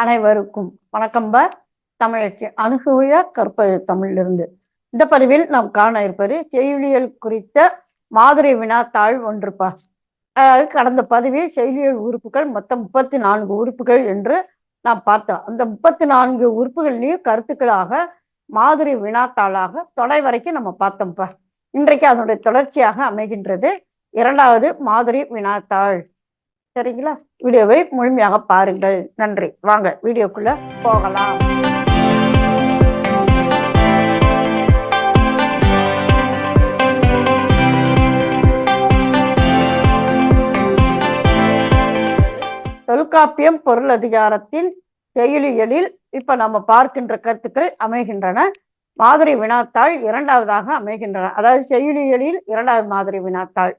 அனைவருக்கும் வணக்கம் ப. தமிழச்சி அணுகுய கற்பது தமிழிலிருந்து. இந்த பதிவில் நாம் காண இருப்பது செயலியல் குறித்த மாதிரி வினாத்தாள் ஒன்றுப்பா அதாவது கடந்த பதிவில் செயலியல் உறுப்புகள் மொத்தம் முப்பத்தி நான்கு உறுப்புகள் என்று நாம் பார்த்தோம். அந்த முப்பத்தி நான்கு உறுப்புகள்லையும் கருத்துக்களாக மாதிரி வினாத்தாளாக தொடை வரைக்கும் நம்ம பார்த்தோம்ப்பா இன்றைக்கு அதனுடைய தொடர்ச்சியாக அமைகின்றது இரண்டாவது மாதிரி வினாத்தாள் சரிங்களா? வீடியோவை முழுமையாக பாருங்கள். நன்றி. வாங்க வீடியோக்குள்ள போகலாம். தொல்காப்பியம் பொருள் அதிகாரத்தின் செயலியலில் இப்ப நம்ம பார்க்கின்ற கருத்துக்கள் அமைகின்றன. மாதிரி வினாத்தாள் இரண்டாவதாக அமைகின்றன. அதாவது செயலியலில் இரண்டாவது மாதிரி வினாத்தாள்.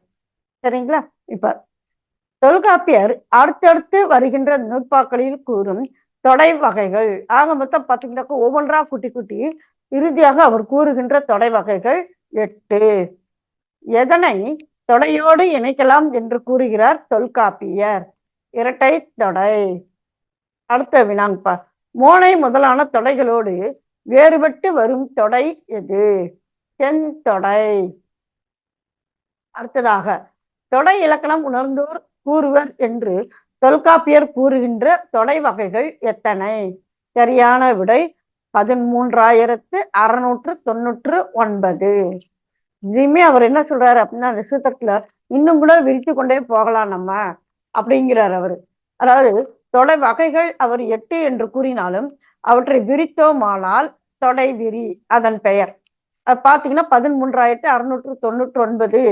சரிங்களா? இப்ப தொல்காப்பியர் அடுத்தடுத்து வருகின்ற நூற்பாக்களில் கூறும் தொடை வகைகள். ஆக மொத்தம் பார்த்தீங்கன்னாக்கா ஒவ்வொன்றா குட்டி குட்டி இறுதியாக அவர் கூறுகின்ற தொடை வகைகள் எட்டு. எதனை தொடையோடு இணைக்கலாம் என்று கூறுகிறார் தொல்காப்பியர். இரட்டை தொடை. அடுத்த வினாங்கப்பா. மோனை முதலான தொடைகளோடு வேறுபட்டு வரும் தொடை எது? செந்தொடை அடுத்ததாக தொடை இலக்கணம் உணர்ந்தோர் கூறுவர் என்று தொல்காப்பியர் கூறுகின்ற தொடை வகைகள் எத்தனை? சரியான விடை பதிமூன்றாயிரத்து அறுநூற்று தொண்ணூற்று ஒன்பது. இதையுமே அவர் என்ன சொல்றாரு அப்படின்னா அந்த சூத்திரத்துல இன்னும் கூட விரித்து கொண்டே போகலாம் நம்ம அப்படிங்கிறார் அவர். அதாவது தொடை வகைகள் அவர் எட்டு என்று கூறினாலும் அவற்றை விரித்தோமானால் தொடை விரி அதன் பெயர். அது பார்த்தீங்கன்னா பதிமூன்றாயிரத்தி அறுநூற்று தொண்ணூற்றி ஒன்பது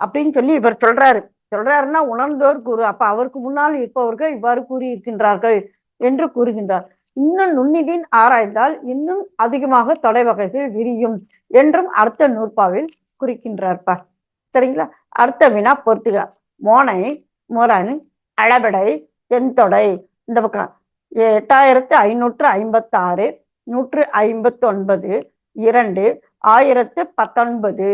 அப்படின்னு சொல்லி இவர் சொல்றாரு. சொல்றாருன்னா உணர்ந்தோர் கூறு. அப்ப அவருக்கு முன்னால் இருப்பவர்கள் இவ்வாறு கூறி இருக்கின்றார்கள் என்று கூறுகின்றார். இன்னும் நுண்ணிதின் ஆராய்ந்தால் இன்னும் அதிகமாக தொடை வகைகள் விரியும் என்றும் அடுத்த நூற்பாவில் குறிக்கின்றார்ப்பா. சரிங்களா? அடுத்த வினா பொறுத்துக மோனை முரண் அளபடை தென்தொடை இந்த பக்கம். எட்டாயிரத்து ஐநூற்று ஐம்பத்தி ஆறு நூற்று ஐம்பத்தி ஒன்பது இரண்டு ஆயிரத்து பத்தொன்பது.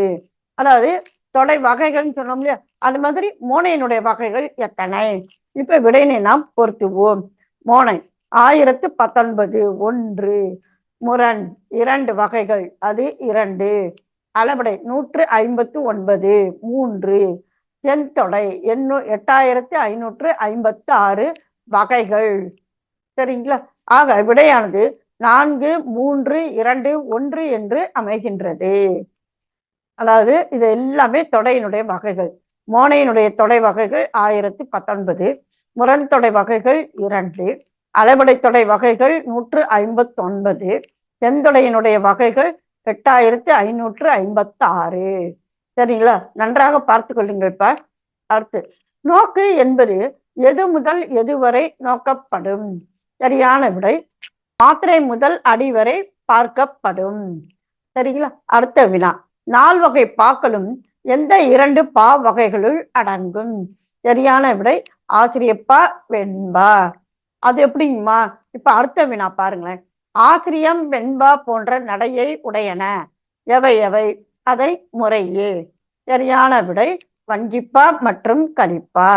அதாவது தொடை வகைகள்னு சொன்னோம் இல்லையா? அது மாதிரி மோனையினுடைய வகைகள் எத்தனை? இப்ப விடையினை நாம் பொருத்துவோம் மோனை ஆயிரத்து பத்தொன்பது ஒன்று முரண் இரண்டு வகைகள். அது இரண்டு. அளபடை நூற்று ஐம்பத்து ஒன்பது மூன்று. செந்தொடை எண்ணூ எட்டாயிரத்து ஐநூற்று ஐம்பத்து ஆறு வகைகள். சரிங்களா? ஆக விடையானது நான்கு மூன்று இரண்டு ஒன்று என்று அமைகின்றது. அதாவது இது எல்லாமே தொடையினுடைய வகைகள். மோனையினுடைய தொடை வகைகள் ஆயிரத்தி பத்தொன்பது முரண் தொடை வகைகள் இரண்டு அளவடை தொடை வகைகள் நூற்று ஐம்பத்தி ஒன்பது தென்தொடையினுடைய வகைகள் எட்டாயிரத்தி ஐநூற்று ஐம்பத்தி ஆறு சரிங்களா? நன்றாக பார்த்து கொள்ளுங்கள் இப்ப. அடுத்து நோக்கு என்பது எது முதல் எதுவரை நோக்கப்படும்? சரியான விடை மாத்திரை முதல் அடி வரை பார்க்கப்படும். சரிங்களா? அடுத்த வினா. நால் வகை பாக்களும் எந்த இரண்டு பா வகைகளுள் அடங்கும்? சரியான விடை ஆசிரியப்பா வெண்பா. அது எப்படிங்கம்மா? இப்ப அடுத்த வினா பாருங்களேன். ஆசிரியம் வெண்பா போன்ற நடையை உடையன. எவை எவை? அதை முறையே. சரியான விடை வஞ்சிப்பா மற்றும் கலிப்பா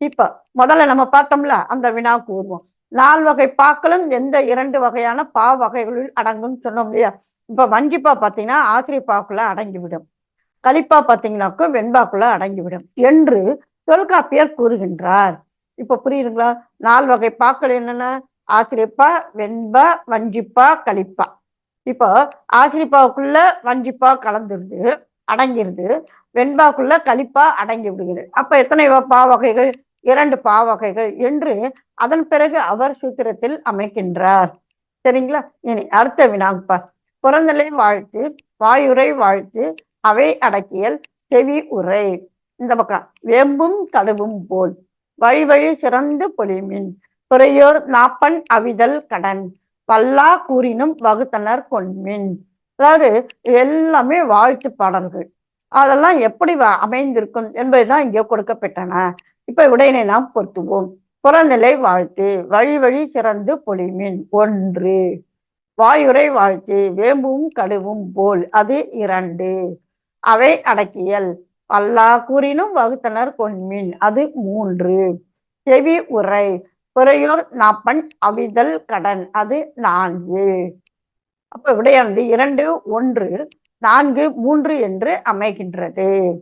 இப்ப முதல்ல நம்ம பார்த்தோம்ல அந்த வினா கூறுவோம். நால் வகை பாக்களும் எந்த இரண்டு வகையான பா வகைகளில் அடங்கும் சொன்னோம் இல்லையா? இப்போ வஞ்சிப்பா பார்த்தீங்கன்னா ஆசிரியப்பாக்குள்ள அடங்கிவிடும். கலிப்பா பார்த்தீங்கன்னாக்கும் வெண்பாக்குள்ள அடங்கிவிடும். என்று தொல்காப்பியர் கூறுகின்றார். இப்போ புரியுதுங்களா? நால் வகை பாக்கள் என்னென்ன? ஆசிரியப்பா வெண்பா வஞ்சிப்பா கலிப்பா இப்போ ஆசிரியப்பாவுக்குள்ள வஞ்சிப்பா கலந்துருது அடங்கிருது. வெண்பாக்குள்ள கலிப்பா அடங்கி விடுகிறது அப்ப எத்தனை பா வகைகள்? இரண்டு பா வகைகள் என்று அதன் பிறகு அவர் சூத்திரத்தில் அமைக்கின்றார். சரிங்களா? இனி அடுத்த வினாங்கப்பா புறநிலை வாழ்த்து வாயுரை வாழ்த்து அவை அடக்கியல் செவி உரை இந்த பக்கம் வெம்பும் கடுவும் போல். வழி வழி சிறந்து பொலிமின். துறையோர் நாப்பன் அவிதல் கடன். வல்லா கூறினும் வகுத்தனர் கொன்மின். அதாவது எல்லாமே வாழ்த்து பாடல்கள். அதெல்லாம் எப்படி அமைந்திருக்கும் என்பதுதான் இங்கே கொடுக்கப்பட்டன. இப்ப உடையினை நாம் பொருத்துவோம். புறநிலை வாழ்த்து வழி வழி சிறந்து பொலிமின். ஒன்று. வாயுரை வாழ்த்து வேம்பும் கடுவும் போல் அது இரண்டு. அவை அடக்கியல். பல்லா கூறினும் வகுத்தனர் கொன்மின். அது மூன்று. செவி உரை. புறையோர் நாப்பன் அவிதல் கடன். அது நான்கு. அப்ப விடையானது இரண்டு ஒன்று நான்கு மூன்று என்று அமைகின்றது.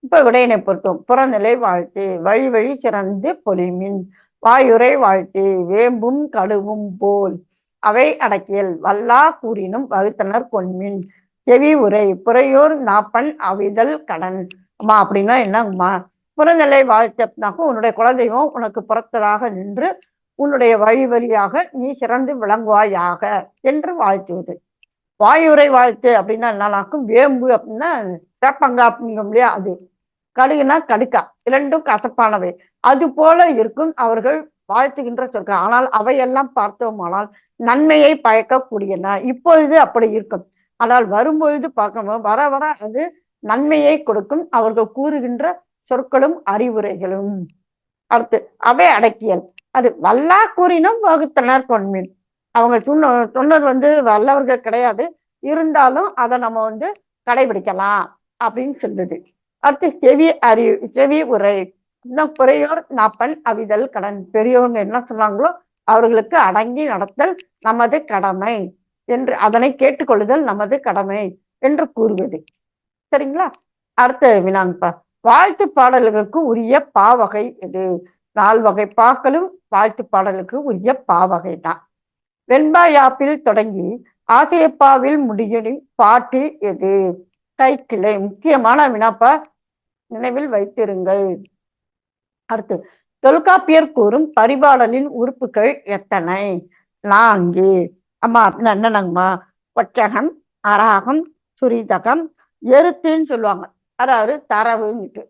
இப்ப விடையினை பொறுத்தும் புறநிலை வாழ்த்து வழி வழி சிறந்து பொலிமின். வாயுரை வாழ்த்து வேம்பும் கடுவும் போல். அவை அடக்கியல். வல்லா கூறினும் வகுத்தனர் கொன்மின் செவி உரை. புறையோர் நாப்பன் அவிதல் கடன். அம்மா அப்படின்னா என்னங்கம்மா? புறநிலை வாழ்த்தனாக்கும் உன்னுடைய குலதெய்வம் உனக்கு புறத்ததாக நின்று உன்னுடைய வழி வழியாக நீ சிறந்து விளங்குவாயாக என்று வாழ்த்துவது. வாயுரை வாழ்த்து அப்படின்னா என்னன்னாக்கும் வேம்பு அப்படின்னா வேப்பங்கா அப்படிங்கும் இல்லையா அது? கடுகுனா கடுக்கா. இரண்டும் கசப்பானவை. அது போல இருக்கும் அவர்கள் வாழ்த்துகின்ற சொற்கள். ஆனால் அவையெல்லாம் பார்த்தோமானால் நன்மையை பயக்கக்கூடியன. இப்பொழுது அப்படி இருக்கும். ஆனால் வரும்பொழுது பார்க்கணும். வர வர அது நன்மையை கொடுக்கும். அவர்கள் கூறுகின்ற சொற்களும் அறிவுரைகளும். அடுத்து அவை அடக்கியல். அது வல்லா கூறினும் வகுத்தனர் கொன்மின் அவங்க சொன்ன சொன்னது வந்து வல்லவர்கள் கிடையாது. இருந்தாலும் அதை நம்ம வந்து கடைபிடிக்கலாம் அப்படின்னு சொல்லுது. அடுத்து செவி அறிவு செவி உரை. இன்னும் குறையோர் நாப்பன் அவிதல் கடன். பெரியவங்க என்ன சொன்னாங்களோ அவர்களுக்கு அடங்கி நடத்தல் நமது கடமை என்று அதனை கேட்டுக்கொள்ளுதல் நமது கடமை என்று கூறுவது. சரிங்களா? அடுத்த வினாங்கப்பா. வாழ்த்து பாடல்களுக்கு உரிய பாவகை எது? நால் வகை பாக்களும் வாழ்த்து பாடலுக்கு உரிய பாவகை தான் வெண்பாயாப்பில் தொடங்கி ஆசையப்பாவில் முடியும் பாட்டு எது? கைக்கிளை முக்கியமான வினாப்பா நினைவில் வைத்திருங்கள். அடுத்து தொல்காப்பியர் கூறும் பரிபாடலின் உறுப்புகள் எத்தனை? நான்கு. அம்மா அப்படின்னா என்னங்கம்மா ஒற்றகம் அராகம் சுரிதகம் எருத்துன்னு சொல்லுவாங்க. அதாவது தரவுன்னுட்டு.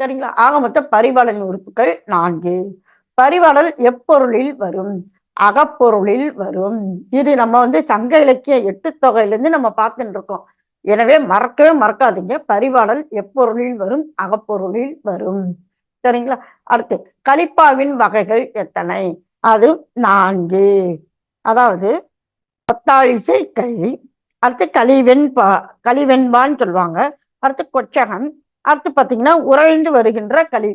சரிங்களா? ஆக மொத்தம் பரிபாடலின் உறுப்புகள் நான்கு. பரிபாடல் எப்பொருளில் வரும்? அகப்பொருளில் வரும். இது நம்ம வந்து சங்க இலக்கிய எட்டு தொகையிலேருந்து நம்ம பார்த்துட்டு இருக்கோம் எனவே மறக்கவே மறக்காதீங்க. பரிபாடல் எப்பொருளில் வரும்? அகப்பொருளில் வரும். சரிங்களா? அடுத்து கலிப்பாவின் வகைகள் எத்தனை? அது நான்கு. அதாவது ஒத்தாழிசை களி அடுத்து களிவெண்பா களிவெண்பான்னு சொல்லுவாங்க. அடுத்து கொச்சகம் அடுத்து பார்த்தீங்கன்னா உறைந்து வருகின்ற களி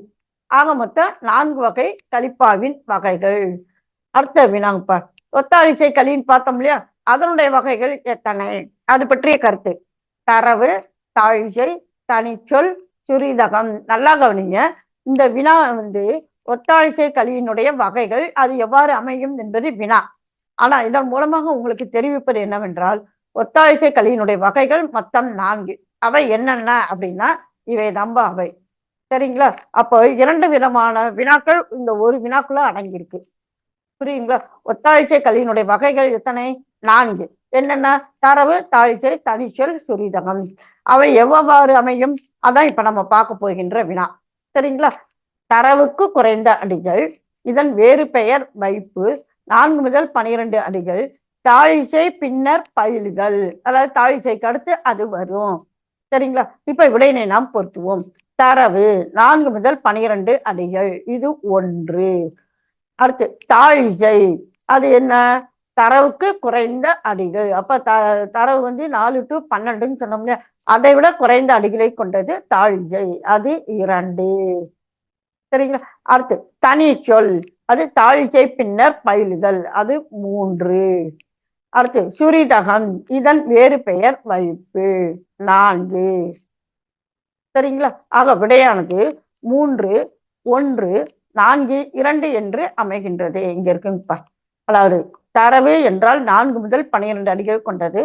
ஆக மொத்தம் நான்கு வகை கலிப்பாவின் வகைகள். அடுத்த வினாங்கப்பா ஒத்தாழிசை களின்னு பார்த்தோம் இல்லையா? அதனுடைய வகைகள் எத்தனை? அது பற்றிய கருத்து. தரவு தாழிசை தனிச்சொல் சுரிதகம். நல்லா கவனிங்க. இந்த வினா வந்து ஒத்தாழிச்சை கலியினுடைய வகைகள் அது எவ்வாறு அமையும் என்பது வினா. ஆனா இதன் மூலமாக உங்களுக்கு தெரிவிப்பது என்னவென்றால் ஒத்தாழிசை கலியினுடைய வகைகள் மொத்தம் நான்கு. அவை என்னென்ன அப்படின்னா இவை நம்ப அவை. சரிங்களா? அப்போ இரண்டு விதமான வினாக்கள் இந்த ஒரு வினாக்குள்ள அடங்கியிருக்கு. புரியுங்களா? ஒத்தாழிச்சை கலியினுடைய வகைகள் எத்தனை? நான்கு. என்னென்ன? தரவு தாழ்ச்சை தனிச்சொல் சுரிதகம். அவை எவ்வாறு அமையும்? அதான் இப்ப நம்ம பார்க்க போகின்ற வினா. சரிங்களா? தரவுக்கு குறைந்த அடிகள் இதன் வேறு பெயர் வைப்பு நான்கு முதல் பனிரெண்டு அடிகள் தாழிசை பின்னர் பயில்கள். அதாவது தாழிசைக்கு அடுத்து அது வரும். சரிங்களா? இப்ப விடையினை நாம் பொருத்துவோம். தரவு நான்கு முதல் பனிரெண்டு அடிகள். இது ஒன்று. அடுத்து தாழிசை. அது என்ன? தரவுக்கு குறைந்த அடிகு அப்ப த தரவு வந்து நாலு டு பன்னெண்டுன்னு சொன்னோம்ல அதை விட குறைந்த அடிகளை கொண்டது தாழிசை அது இரண்டு. சரிங்களா? அடுத்து தனி சொல். அது தாழிச்சை பின்னர் பயிலுதல். அது மூன்று. அடுத்து சுரிதகம். இதன் வேறு பெயர் வைப்பு. நான்கு. சரிங்களா? ஆக விடையானது மூன்று ஒன்று நான்கு இரண்டு என்று அமைகின்றது. இங்க இருக்குங்கப்பா. அதாவது தரவு என்றால் நான்கு முதல் பனிரெண்டு அடிகள் கொண்டது.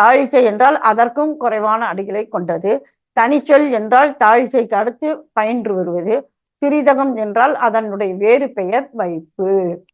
தாழிசை என்றால் அதற்கும் குறைவான அடிகளை கொண்டது. தனிச்சொல் என்றால் தாழிசைக்கு அடுத்து பயின்று வருவது. சிறிதகம் என்றால் அதனுடைய வேறு பெயர் வைப்பு.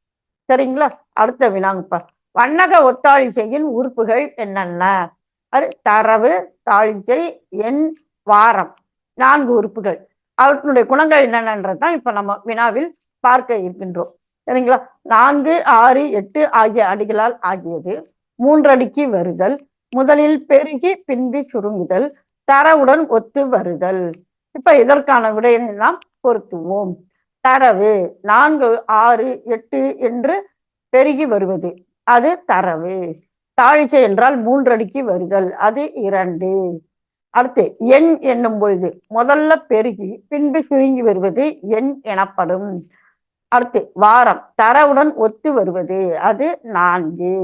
சரிங்களா? அடுத்த வினாங்கப்பா. வண்ணக ஒத்தாழிசையின் உறுப்புகள் என்னென்ன? அது தரவு தாழிசை எண் வாரம். நான்கு உறுப்புகள். அவற்றினுடைய குணங்கள் என்னென்னன்றதான் இப்ப நம்ம வினாவில் பார்க்க இருக்கின்றோம். சரிங்களா? நான்கு ஆறு எட்டு ஆகிய அடிகளால் ஆகியது. மூன்றடிக்கு வருதல். முதலில் பெருகி பின்பு சுருங்குதல். தரவுடன் ஒத்து வருதல். இப்ப இதற்கான விடையினை நாம் பொருத்துவோம். தரவு. நான்கு ஆறு எட்டு என்று பெருகி வருவது. அது தரவு. தாழிச்சை என்றால் மூன்றடிக்கு வருதல். அது இரண்டு. அடுத்து எண் என்னும் பொழுது முதல்ல பெருகி பின்பு சுருங்கி வருவது எண் எனப்படும். அடுத்து வாரம் தரவுடன் ஒத்து வருவது. அது நான்கு.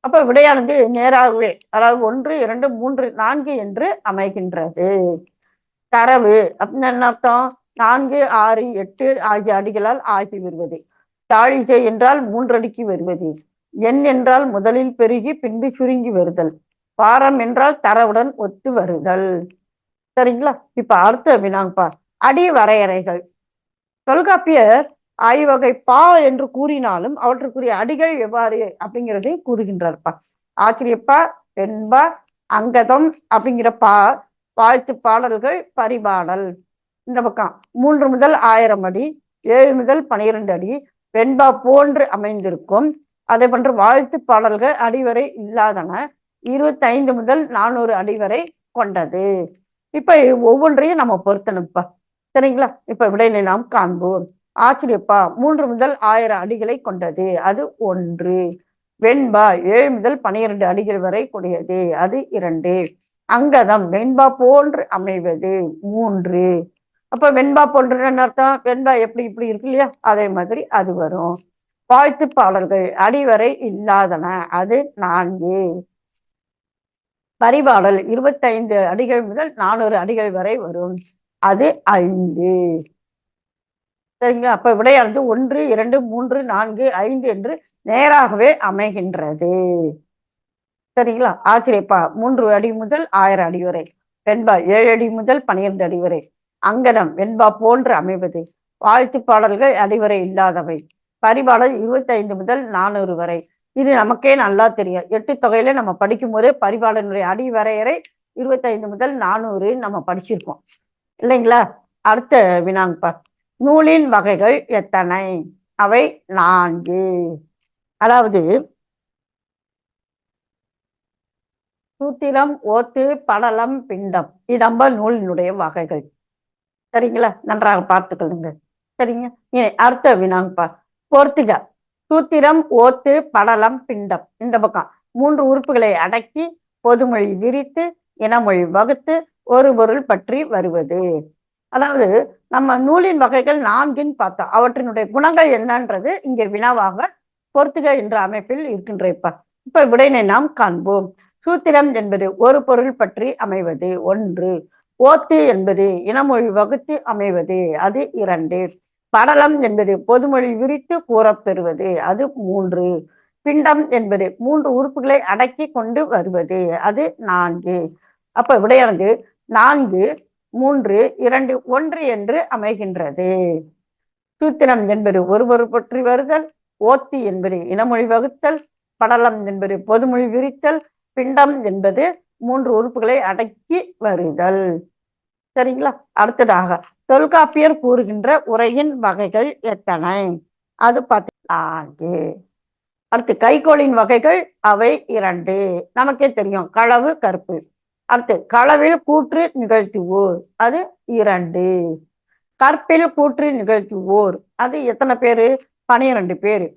அப்ப விடையானது நேராகவே அதாவது ஒன்று இரண்டு மூன்று நான்கு என்று அமைகின்றது. தரவு அப்படின்னு என்ன அர்த்தம்? நான்கு ஆறு எட்டு ஆகிய அடிகளால் ஆகி வருவது. தாழிசை என்றால் மூன்றடிக்கு வருவது. எண் என்றால் முதலில் பெருகி பின்பு சுருங்கி வருதல். பாரம் என்றால் தரவுடன் ஒத்து வருதல். சரிங்களா? இப்ப அடுத்த வினாங்கப்பா. அடி வரையறைகள் தொல்காப்பியர் ஐவகை பா என்று கூறினாலும் அவற்றுக்குரிய அடிகள் எவ்வாறு அப்படிங்கிறதை கூறுகின்றார்ப்பா. ஆச்சரியப்பா பெண்பா அங்கதம் அப்படிங்கிற பா வாழ்த்து பாடல்கள் பரிபாடல். இந்த பக்கம் மூன்று முதல் ஆயிரம் அடி ஏழு முதல் பனிரெண்டு அடி வெண்பா போன்று அமைந்திருக்கும். அதே போன்று வாழ்த்து பாடல்கள் அடிவரை இல்லாதன இருபத்தி ஐந்து முதல் நானூறு அடி வரை கொண்டது. இப்ப ஒவ்வொன்றையும் நம்ம பொறுத்தனுப்பா சரிங்களா? இப்ப விடையினை நாம் காண்போம். ஆச்சரியப்பா. மூன்று முதல் ஆயிரம் அடிகளை கொண்டது. அது ஒன்று. வெண்பா ஏழு முதல் பனிரெண்டு அடிகள் வரை கூடியது. அது இரண்டு. அங்கதம் வெண்பா போன்று அமைவது. மூன்று. அப்ப வெண்பா போன்றுன்னு அர்த்தம்? வெண்பா எப்படி இப்படி இருக்கு இல்லையா? அதே மாதிரி அது வரும். வாழ்த்து பாடல்கள் அடிவரை இல்லாதன. அது நான்கு. பரிபாடல். இருபத்தைந்து அடிகள் முதல் நானூறு அடிகள் வரை வரும். அது ஐந்து. சரிங்களா? அப்ப விடையானது ஒன்று இரண்டு மூன்று நான்கு ஐந்து என்று நேராகவே அமைகின்றது. சரிங்களா? ஆச்சரியப்பா. மூன்று அடி முதல் ஆயிரம் அடி வரை. வெண்பா ஏழு அடி முதல் பனிரெண்டு அடி வரை. அங்கனம் வெண்பா போன்று அமைவது. வாழ்த்து பாடல்கள் அடிவரை இல்லாதவை. பரிபாடல் இருபத்தி ஐந்து முதல் நானூறு வரை. இது நமக்கே நல்லா தெரியும். எட்டு தொகையில நம்ம படிக்கும் போதே பரிபாடனுடைய அடி வரையறை இருபத்தைந்து முதல் நானூறு நம்ம படிச்சிருக்கோம் இல்லைங்களா? அடுத்த வினாங்கப்பா. நூலின் வகைகள் எத்தனை? அவை நான்கு. அதாவது சூத்திரம் ஓத்து படலம் பிண்டம். இதம்ப நூலினுடைய வகைகள். சரிங்களா? நன்றாக பார்த்துக்கொள்ளுங்க. சரிங்க? இனி அடுத்த வினாங்கப்பா. பொறுத்துக சூத்திரம் ஓத்து படலம் பிண்டம். இந்த பக்கம். மூன்று உறுப்புகளை அடக்கி பொதுமொழி விரித்து இனமொழி வகுத்து ஒரு பொருள் பற்றி வருவது. அதாவது நம்ம நூலின் வகைகள் நான்கின் பார்த்தோம் அவற்றினுடைய குணங்கள் என்னன்றது இங்கே வினாவாக பொறுத்துக என்ற அமைப்பில் இருக்கின்ற இப்ப. இப்ப விடையினை நாம் காண்போம். சூத்திரம் என்பது ஒரு பொருள் பற்றி அமைவது ஒன்று. ஓத்து என்பது இனமொழி வகுத்து அமைவது அது இரண்டு. படலம் என்பது பொதுமொழி விரித்து கூறப்பெறுவது அது மூன்று. பிண்டம் என்பது மூன்று உறுப்புகளை அடக்கி கொண்டு வருவது அது நான்கு. அப்ப விடையானது நான்கு மூன்று இரண்டு ஒன்று என்று அமைகின்றது. சூத்திரம் என்பது ஒருவர் பற்றி வருதல் ஓத்தி என்பது இனமொழி வகுத்தல் படலம் என்பது பொதுமொழி விரித்தல் பிண்டம் என்பது மூன்று உறுப்புகளை அடக்கி வருதல். சரிங்களா? அடுத்ததாக தொல்காப்பியர் கூறுகின்ற உரையின் வகைகள் எத்தனை? அது நான்கு அடுத்து கைகோளின் வகைகள் அவை இரண்டு. நமக்கே தெரியும் களவு கருப்பு. அடுத்து களவில் கூற்று நிகழ்த்துவோர். அது இரண்டு. கற்பில் கூற்று நிகழ்த்துவோர். அது எத்தனை பேரு? பனிரெண்டு பேரு.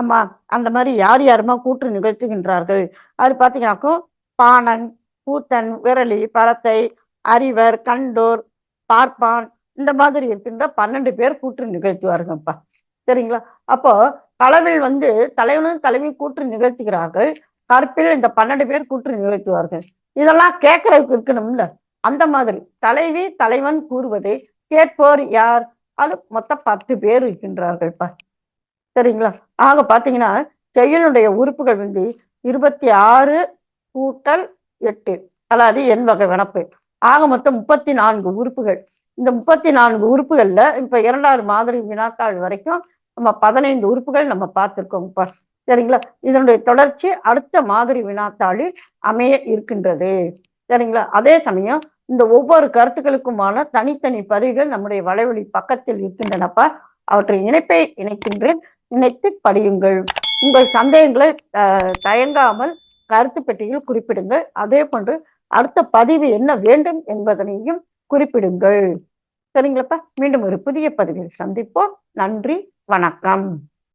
ஆமா அந்த மாதிரி யார் யாருமா கூற்று நிகழ்த்துகின்றார்கள்? அது பாத்தீங்கன்னாக்கும் பாணன் கூத்தன் விரலி பரத்தை அறிவர் கண்டோர் பார்ப்பான் இந்த மாதிரி இருக்கின்ற பன்னெண்டு பேர் கூற்று நிகழ்த்துவார்கள்ப்பா. சரிங்களா? அப்போ களவில் வந்து தலைவனும் தலைவி கூற்று நிகழ்த்துகிறார்கள். கற்பில் இந்த பன்னெண்டு பேர் கூற்று நிகழ்த்துவார்கள். இதெல்லாம் கேட்கறதுக்கு இருக்கணும்ல. அந்த மாதிரி. தலைவி தலைவன் கூறுவதை கேட்போர் யார்? அது மொத்தம் பத்து பேர் இருக்கின்றார்கள்ப்பா சரிங்களா? ஆக பாத்தீங்கன்னா செயலுடைய உறுப்புகள் வந்து இருபத்தி ஆறு கூட்டல் எட்டு. அதாவது எண் வகை வனப்பு. ஆக மொத்தம் முப்பத்தி நான்கு உறுப்புகள். இந்த முப்பத்தி நான்கு உறுப்புகள்ல இப்ப இரண்டாவது மாதிரி வினாத்தாள் வரைக்கும் நம்ம பதினைந்து உறுப்புகள் நம்ம பார்த்திருக்கோம் இப்போ சரிங்களா? இதனுடைய தொடர்ச்சி அடுத்த மாதிரி வினாத்தாளில் அமைய இருக்கின்றது. சரிங்களா? அதே சமயம் இந்த ஒவ்வொரு கருத்துக்களுக்குமான தனித்தனி பதிவுகள் நம்முடைய வலைவழி பக்கத்தில் இருக்கின்றனப்பா அவற்றை இணைப்பை இணைக்கின்றேன். இணைத்து படியுங்கள். உங்கள் சந்தேகங்களை தயங்காமல் கருத்து பெட்டியில் குறிப்பிடுங்கள். அதே போன்று அடுத்த பதிவு என்ன வேண்டும் என்பதனையும் குறிப்பிடுங்கள். சரிங்களாப்பா? மீண்டும் ஒரு புதிய பதிவில் சந்திப்போம். நன்றி. வணக்கம்.